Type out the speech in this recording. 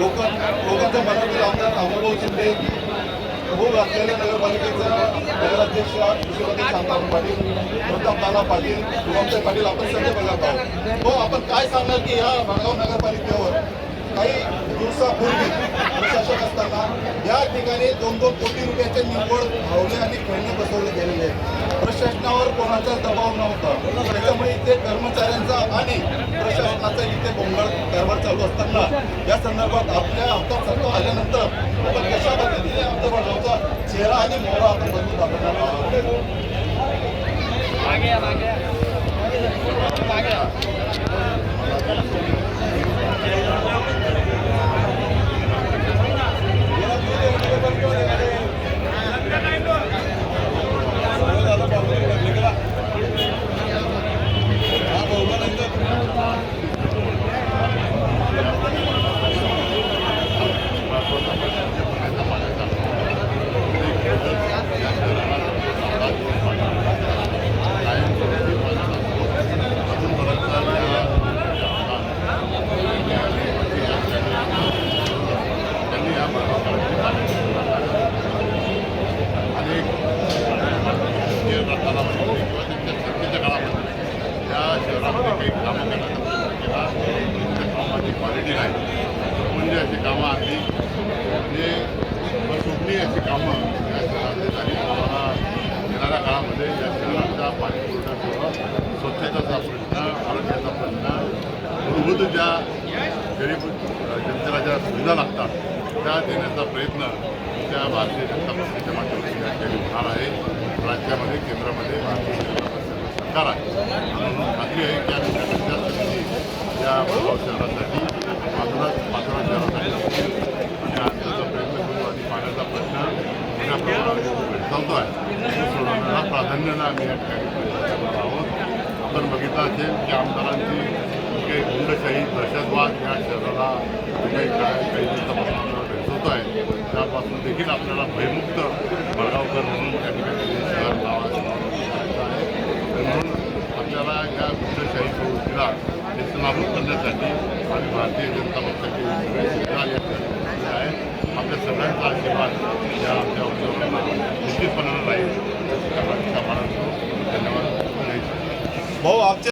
कोकण कोकणच्या मनातील आमदार अमोलभाऊ शिंदे हो असलेल्या नगरपालिकेचा नगराध्यक्ष विश्वपती शांताराम पाटील प्रताप नाना पाटील शुभमताई पाटील आपण सगळे बघत आहोत हो आपण काय सांगणार की या भागाव नगरपालिकेवर काही दिवसापूर्वी प्रशासक असताना या ठिकाणी दोन दोन कोटी रुपयाचे निव्वळ भावले आणि खेळणे बसवले गेलेले आहेत. प्रशासनावर कोणाचा दबाव नव्हता. त्याच्यामुळे इथे कर्मचाऱ्यांचा आणि प्रशासनाचा इथे बोंगळ कारभार चालू असताना या संदर्भात आपल्या हातात सत्ता आल्यानंतर आपण कशा पद्धतीने आमचा भडगावचा चेहरा आणि मोहरा आपण बदलून दाखवणार आहोत? काही कामं त्या कामाची क्वालिटी नाही म्हणजे अशी कामं आणली म्हणजे सोपणी अशी कामं या शहरात झाली आम्हाला येणाऱ्या काळामध्ये या शहराचा पाणी पुरवठ्यासह स्वच्छतेचा प्रश्न आरोग्याचा प्रश्न मूलभूत ज्या गरीब जनतेला ज्या सुविधा लागतात त्या देण्याचा प्रयत्न त्या भारतीय जनता पक्षाच्या माध्यमातून होणार आहे. राज्यामध्ये केंद्रामध्ये भारतीय जनता पक्षाचं सरकार आहे. खात्री आहे की आम्ही जास्तीत जास्त निधी या भरगाव शहरासाठी माथुरा माथुरा शहरासाठी आणि आणण्याचा प्रयत्न करू आणि पाण्याचा प्रश्न मोठ्या प्रमाणात भेडसावतो आहे सोडवण्याला प्राधान्यानं आम्ही या ठिकाणी आहोत आपण बघितलं असेल की आमदारांची काही गुंडशाही दहशतवाद या शहराला काही काही दिवसापासून आहे त्यापासून देखील आपल्याला भयमुक्त करण्यासाठी आणि भारतीय जनता पक्षाचे आहे. आपल्या सगळ्यांचा आशीर्वाद या आमच्या उद्योगांना निश्चितपणानं राहील. धन्यवाद. भाऊ आमच्या